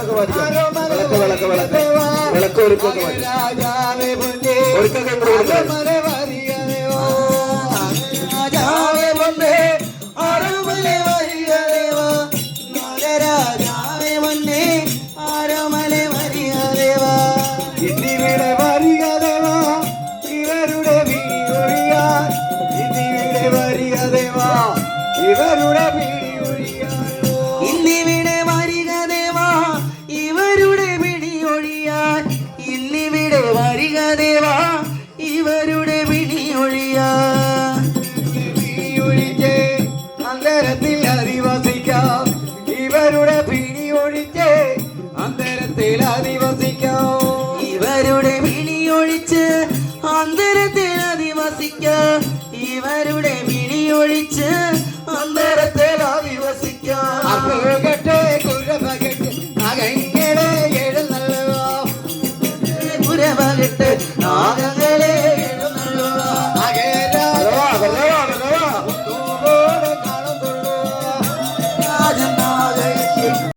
വിളക്ക് വിളക്ക് വിളക്ക്. വിളക്ക് ഒരുക്കൊക്കെ ഒരുക്കൊക്കെ രാജാവേ ദേവാ ഇവരുടെ പിടി ഒഴിച്ച് അന്തരത്തിൽ അധിവസിക്കാം. ഇവരുടെ പിടി ഒഴിച്ച് അന്തരത്തിൽ അധിവസിക്കാം. ഇവരുടെ പിടി ഒഴിച്ച് അന്തരത്തിൽ അധിവസിക്കാം. ഇവരുടെ പിടി ഒഴിച്ച് അന്തരത്തിൽ അധിവസിക്കാം. உறவவிட்டு நாகங்கள்